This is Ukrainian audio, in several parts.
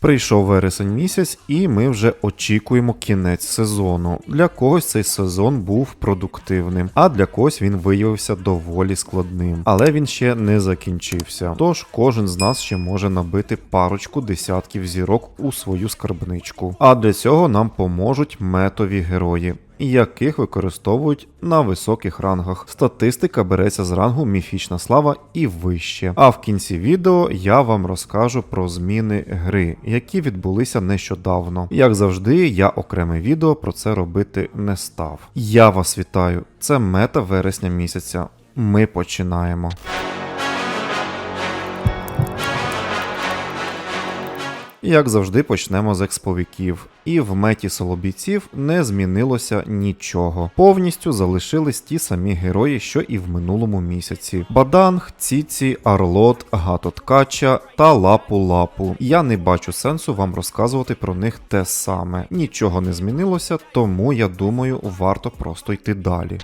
Прийшов вересень місяць, і ми вже очікуємо кінець сезону. Для когось цей сезон був продуктивним, а для когось він виявився доволі складним. Але він ще не закінчився. Тож кожен з нас ще може набити парочку десятків зірок у свою скарбничку. А для цього нам поможуть метові герої. Яких використовують на високих рангах. Статистика береться з рангу міфічна слава і вище. А в кінці відео я вам розкажу про зміни гри, які відбулися нещодавно. Як завжди, я окреме відео про це робити не став. Я вас вітаю! Це мета вересня місяця. Ми починаємо. Як завжди, почнемо з експовиків. І в меті солобійців не змінилося нічого. Повністю залишились ті самі герої, що і в минулому місяці: Баданг, Ціці, Арлот, Гатоткача та Лапу Лапу. Я не бачу сенсу вам розказувати про них те саме. Нічого не змінилося, тому я думаю, варто просто йти далі.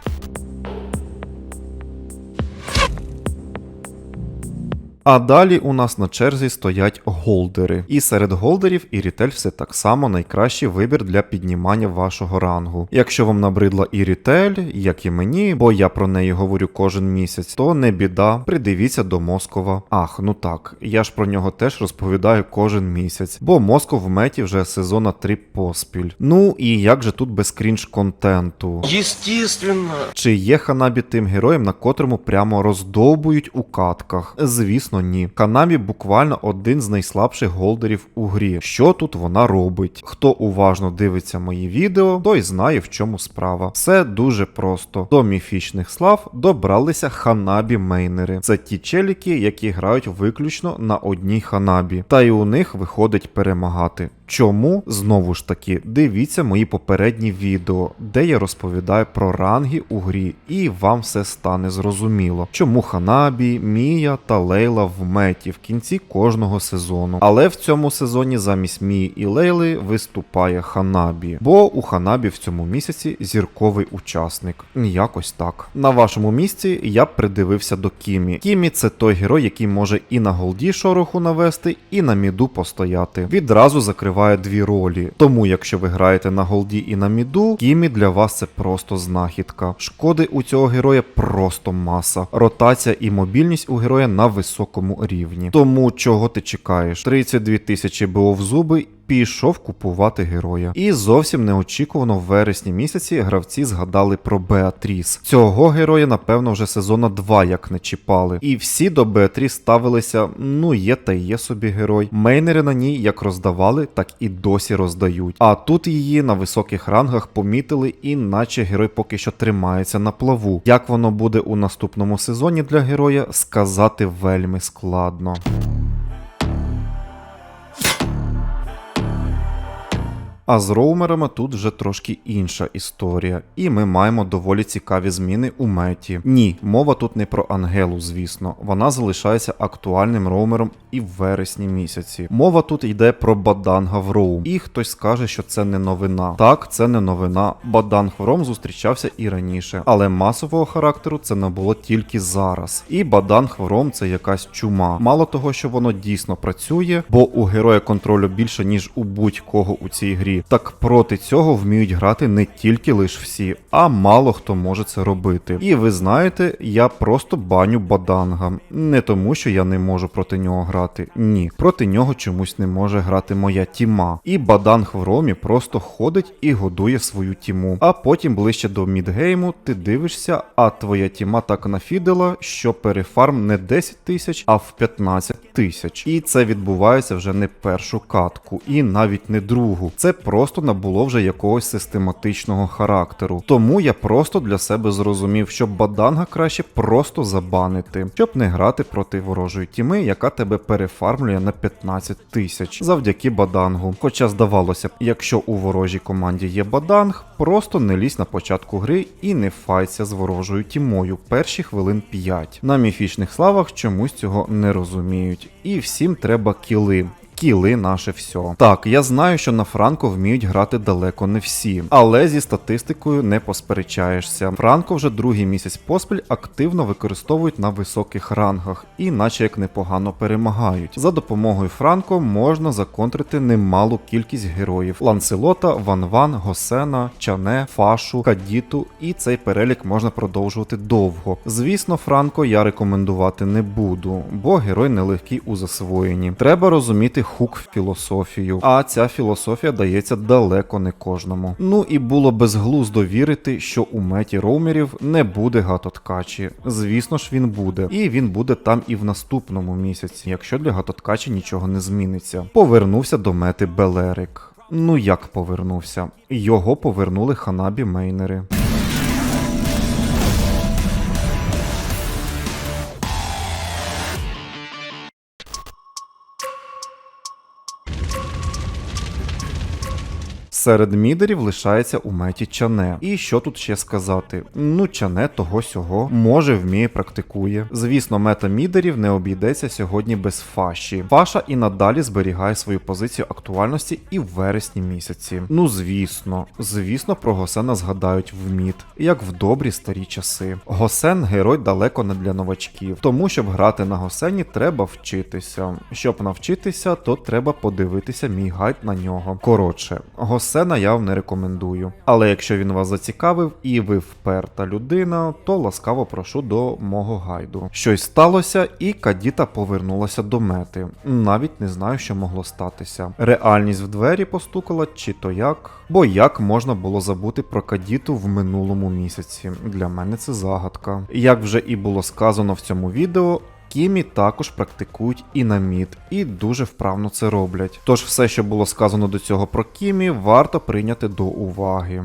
А далі у нас на черзі стоять голдери. І серед голдерів Ірітель все так само найкращий вибір для піднімання вашого рангу. Якщо вам набридла Ірітель, як і мені, бо я про неї говорю кожен місяць, то не біда, придивіться до Москова. Ах, ну так, я ж про нього теж розповідаю кожен місяць, бо Москов в меті вже сезона 3 поспіль. Ну і як же тут без крінж контенту? Естественно. Чи є Ханабі тим героєм, на котрому прямо роздовбують у катках? Звісно, ні. Ханабі буквально один з найслабших голдерів у грі. Що тут вона робить? Хто уважно дивиться мої відео, той знає в чому справа. Все дуже просто. До міфічних слав добралися ханабі мейнери. Це ті челіки, які грають виключно на одній ханабі, та й у них виходить перемагати. Чому? Знову ж таки, дивіться мої попередні відео, де я розповідаю про ранги у грі, і вам все стане зрозуміло. Чому Ханабі, Мія та Лейла в меті в кінці кожного сезону. Але в цьому сезоні замість Мії і Лейли виступає Ханабі, бо у Ханабі в цьому місяці зірковий учасник. Якось так. На вашому місці я придивився до Кімі. Кімі це той герой, який може і на голді шороху навести, і на міду постояти. Відразу закриває дві ролі. Тому, якщо ви граєте на голді і на міду, Кімі для вас це просто знахідка. Шкоди у цього героя просто маса. Ротація і мобільність у героя на високому рівні. Тому чого ти чекаєш? 32 тисячі було в зуби. Пішов купувати героя. І зовсім неочікувано в вересні місяці гравці згадали про Беатріс. Цього героя, напевно, вже сезона 2 як не чіпали. І всі до Беатріс ставилися: ну є та є собі герой. Мейнери на ній як роздавали, так і досі роздають. А тут її на високих рангах помітили, і наче герой поки що тримається на плаву. Як воно буде у наступному сезоні для героя, сказати вельми складно. А з роумерами тут вже трошки інша історія, і ми маємо доволі цікаві зміни у меті. Ні, мова тут не про Ангелу, звісно, вона залишається актуальним роумером і в вересні місяці. Мова тут йде про Баданга в роум. І хтось скаже, що це не новина. Так, це не новина. Баданг в роум зустрічався і раніше, але масового характеру це не було тільки зараз. І Баданг в роум це якась чума. Мало того, що воно дійсно працює, бо у героя контролю більше, ніж у будь-кого у цій грі. Так проти цього вміють грати не тільки лиш всі, а мало хто може це робити. І ви знаєте, я просто баню Баданга. Не тому, що я не можу проти нього грати. Ні, проти нього чомусь не може грати моя тіма. І Баданг в ромі просто ходить і годує свою тіму. А потім ближче до мідгейму ти дивишся, а твоя тіма так нафідила, що перефарм не 10 тисяч, а в 15 тисяч. І це відбувається вже не першу катку, і навіть не другу. Це просто набуло вже якогось систематичного характеру. Тому я просто для себе зрозумів, що баданга краще просто забанити, щоб не грати проти ворожої тіми, яка тебе перефармлює на 15 тисяч завдяки бадангу. Хоча здавалося б, якщо у ворожій команді є баданг, просто не лізь на початку гри і не файся з ворожою тімою перші хвилин 5. На міфічних славах чомусь цього не розуміють. І всім треба кіли. Скіли наше все. Так, я знаю, що на Франко вміють грати далеко не всі, але зі статистикою не посперечаєшся. Франко вже другий місяць поспіль активно використовують на високих рангах і наче як непогано перемагають. За допомогою Франко можна законтрити немалу кількість героїв: Ланселота, Ван Ван, Госена, Чане, Фашу, Кадіту, і цей перелік можна продовжувати довго. Звісно, Франко я рекомендувати не буду, бо герой нелегкий у засвоєнні. Треба розуміти хук філософію, а ця філософія дається далеко не кожному. Ну і було безглуздо вірити, що у меті роумерів не буде гатоткачі. Звісно ж, він буде, і він буде там і в наступному місяці, якщо для гатоткачі нічого не зміниться. Повернувся до мети Белерик. Ну як повернувся? Його повернули ханабі мейнери. Серед мідерів лишається у меті Чане. І що тут ще сказати? Ну, Чане того сього може вміє, практикує. Звісно, мета мідерів не обійдеться сьогодні без фаші. Фаша і надалі зберігає свою позицію актуальності і в вересні місяці. Ну звісно, звісно, про Госена згадають в мід, як в добрі старі часи. Госен герой далеко не для новачків, тому щоб грати на Госені, треба вчитися. Щоб навчитися, то треба подивитися мій гайд на нього. Коротше, Госена я вам не рекомендую. Але якщо він вас зацікавив і ви вперта людина, то ласкаво прошу до мого гайду. Щось сталося, і Кадіта повернулася до мети. Навіть не знаю, що могло статися. Реальність в двері постукала, чи то як. Бо як можна було забути про Кадіту в минулому місяці? Для мене це загадка. Як вже і було сказано в цьому відео. Кімі також практикують і на мід, і дуже вправно це роблять. Тож все, що було сказано до цього про Кімі, варто прийняти до уваги.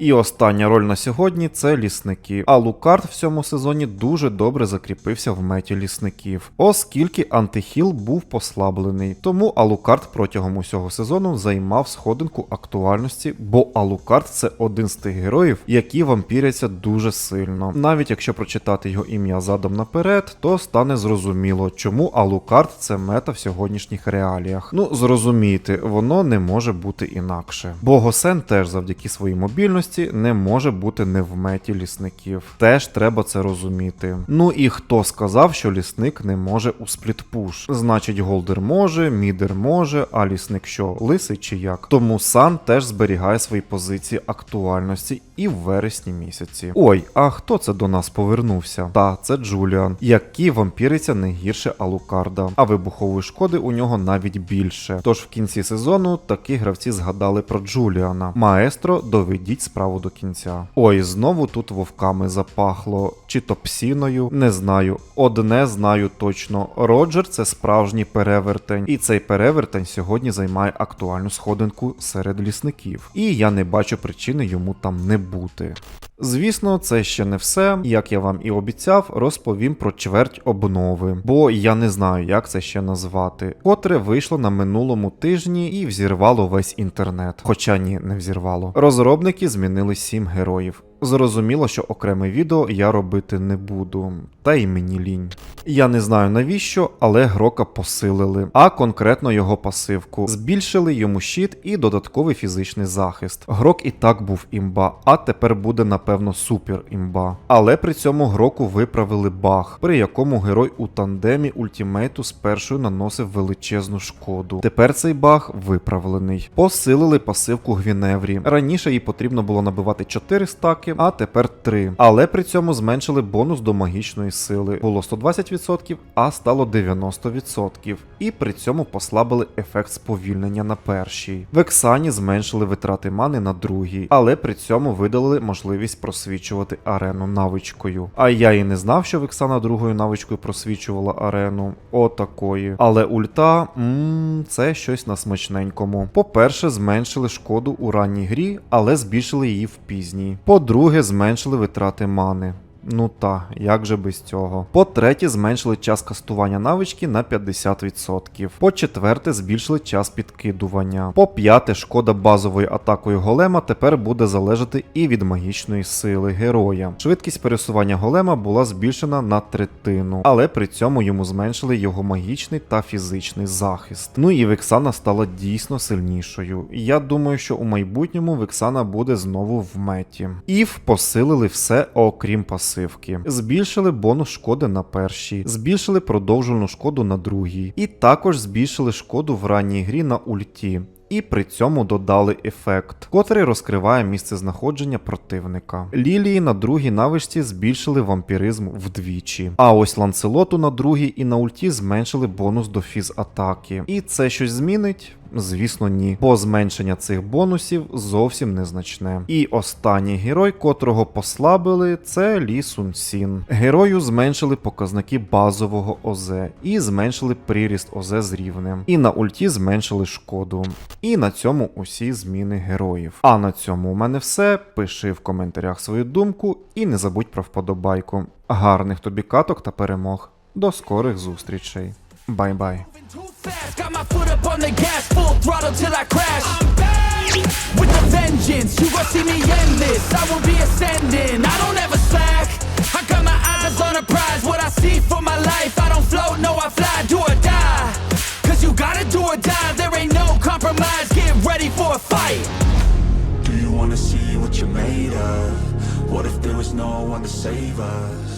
І остання роль на сьогодні це лісники. А Лукард в цьому сезоні дуже добре закріпився в меті лісників, оскільки антихіл був послаблений. Тому Алукард протягом усього сезону займав сходинку актуальності, бо Алукард це один з тих героїв, які вампіряться дуже сильно. Навіть якщо прочитати його ім'я задом наперед, то стане зрозуміло, чому Алукард це мета в сьогоднішніх реаліях. Ну зрозумійте, воно не може бути інакше. Бо Госен теж завдяки своїй мобільності не може бути не в меті лісників. Теж треба це розуміти. Ну і хто сказав, що лісник не може у сплітпуш? Значить, голдер може, мідер може, а лісник що, лисий чи як? Тому сан теж зберігає свої позиції актуальності і в вересні місяці. Ой, а хто це до нас повернувся? Та це Джуліан, який вампіриться не гірше Алукарда, а вибухової шкоди у нього навіть більше. Тож в кінці сезону такі гравці згадали про Джуліана. Маестро, доведіть справу до кінця. Ой, знову тут вовками запахло, чи то псіною, не знаю. Одне знаю точно. Роджер це справжній перевертень, і цей перевертень сьогодні займає актуальну сходинку серед лісників. І я не бачу причини йому там не бути. Звісно, це ще не все. Як я вам і обіцяв, розповім про чверть обнови, бо я не знаю, як це ще назвати, котре вийшло на минулому тижні і взірвало весь інтернет. Хоча ні, не взірвало. Розробники змінили сім героїв. Зрозуміло, що окреме відео я робити не буду, та й мені лінь. Я не знаю навіщо, але грока посилили, а конкретно його пасивку. Збільшили йому щит і додатковий фізичний захист. Грок і так був імба, а тепер буде напевно супер імба. Але при цьому гроку виправили баг, при якому герой у тандемі ультімейту спершу наносив величезну шкоду. Тепер цей баг виправлений. Посилили пасивку Гвіневрі. Раніше їй потрібно було набивати 4 стаки, а тепер 3. Але при цьому зменшили бонус до магічної сили. Було 120%, а стало 90%. І при цьому послабили ефект сповільнення на першій. В Ексані зменшили витрати мани на другій, але при цьому видалили можливість просвічувати арену навичкою. А я і не знав, що Вексана другою навичкою просвічувала арену. Отакої. Але ульта, мм, це щось на смачненькому. По-перше, зменшили шкоду у ранній грі, але збільшили її в пізній. По-друге, зменшили витрати мани. Ну та, як же без цього. По-третє, зменшили час кастування навички на 50%. По-четверте, збільшили час підкидування. По-п'яте, шкода базової атакою голема тепер буде залежати і від магічної сили героя. Швидкість пересування голема була збільшена на третину, але при цьому йому зменшили його магічний та фізичний захист. Ну і Вексана стала дійсно сильнішою. Я думаю, що у майбутньому Вексана буде знову в меті. Ів посилили все окрім пасивки. Збільшили бонус шкоди на першій, збільшили продовжену шкоду на другій, і також збільшили шкоду в ранній грі на ульті. І при цьому додали ефект, котрий розкриває місце знаходження противника. Лілії на другій навичці збільшили вампіризм вдвічі. А ось ланцелоту на другій і на ульті зменшили бонус до фіз атаки. І це щось змінить? Звісно, ні, бо зменшення цих бонусів зовсім незначне. І останній герой, котрого послабили, це Лі Сун Сін. Герою зменшили показники базового ОЗ і зменшили приріст ОЗ з рівнем. І на ульті зменшили шкоду. І на цьому усі зміни героїв. А на цьому у мене все. Пиши в коментарях свою думку і не забудь про вподобайку. Гарних тобі каток та перемог. До скорих зустрічей. Бай-бай. Fast, got my foot up on the gas, full throttle till I crash. I'm back with the vengeance. You gon' see me endless. I will be ascending. I don't ever slack. I got my eyes on a prize. What I see for my life, I don't float, no, I fly. Do or die. Cause you gotta do or die. There ain't no compromise. Get ready for a fight. Do you wanna see what you're made of? What if there was no one to save us?